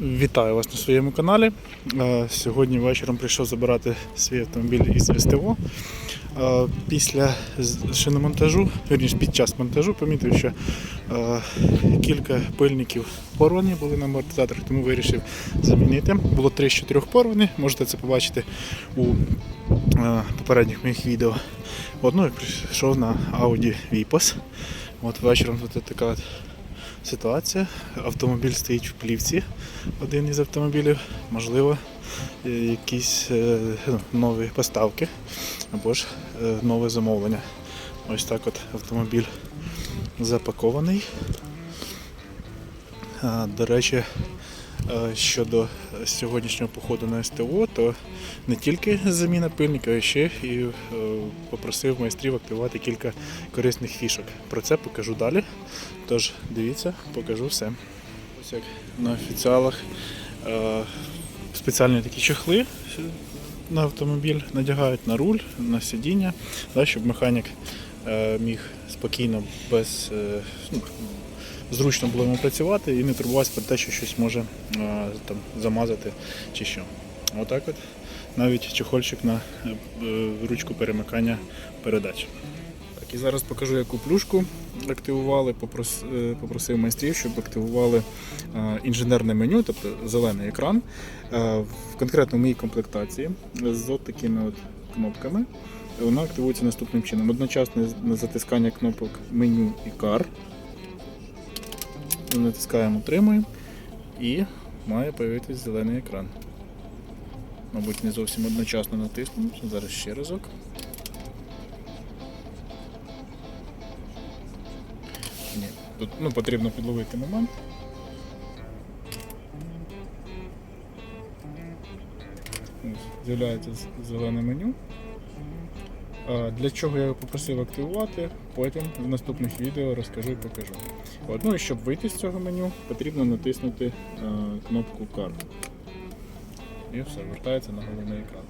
Вітаю вас на своєму каналі. Е, Сьогодні вечором прийшов забирати свій автомобіль із СТО. Е, Після шиномонтажу, вірніше під час монтажу, помітив, що е, кілька пильників порвані були на амортизаторах, тому вирішив замінити. Було 3 з 4 порвані, можете це побачити у попередніх моїх відео. От, ну і прийшов на Audi Vipos. От вечором тут така ситуація. Автомобіль стоїть в плівці, один із автомобілів, можливо, е, якісь е, ну, нові поставки або ж е, нове замовлення. Ось так от автомобіль запакований. До речі, щодо сьогоднішнього походу на СТО, то не тільки заміна пильника, а ще і е, попросив майстрів активувати кілька корисних фішок. Про це покажу далі. Тож дивіться, покажу все. Ось як на офіціалах е, спеціальні такі чехли на автомобіль надягають на руль, на сидіння, да, щоб механік е, міг спокійно, без е, ну, зручно було йому працювати і не турбуватися про те, що щось може е, там, замазати чи що. Отак от. Навіть чехольчик на е, е, ручку перемикання передач. Так, і зараз покажу, яку плюшку активували. Попрос, попросив майстрів, щоб активували інженерне меню, тобто зелений екран. В конкретно моїй комплектації з от такими от кнопками. Вона активується наступним чином. Одночасне затискання кнопок меню і кар. Натискаємо, утримуємо і має з'явитися зелений екран. Мабуть, не зовсім одночасно натиснув. Зараз ще разок. Ні, тут ну, потрібно підловити момент. З'являється зелене меню. А, Для чого я його попросив активувати, потім в наступних відео розкажу і покажу. От, ну і щоб вийти з цього меню, потрібно натиснути е, кнопку карт. І все, вертається на головний екран.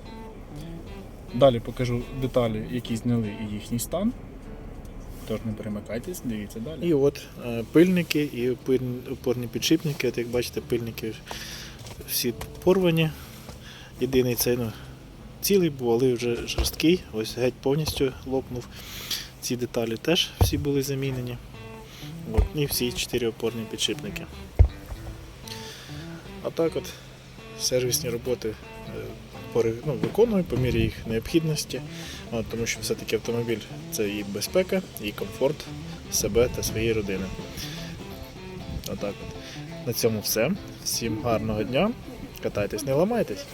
Далі покажу деталі, які зняли і їхній стан. Тож не перемикайтесь, дивіться далі. І от е, пильники і опорні підшипники. От як бачите, пильники всі порвані. Єдиний цей ну, цілий був, але вже жорсткий. Ось геть повністю лопнув. Ці деталі теж всі були замінені. От, і всі чотири опорні підшипники. А так от сервісні роботи е, ну, виконую по мірі їх необхідності, от, тому що все-таки автомобіль це і безпека, і комфорт себе та своєї родини. Отак от. На цьому все. Всім гарного дня. Катайтесь, не ламайтесь.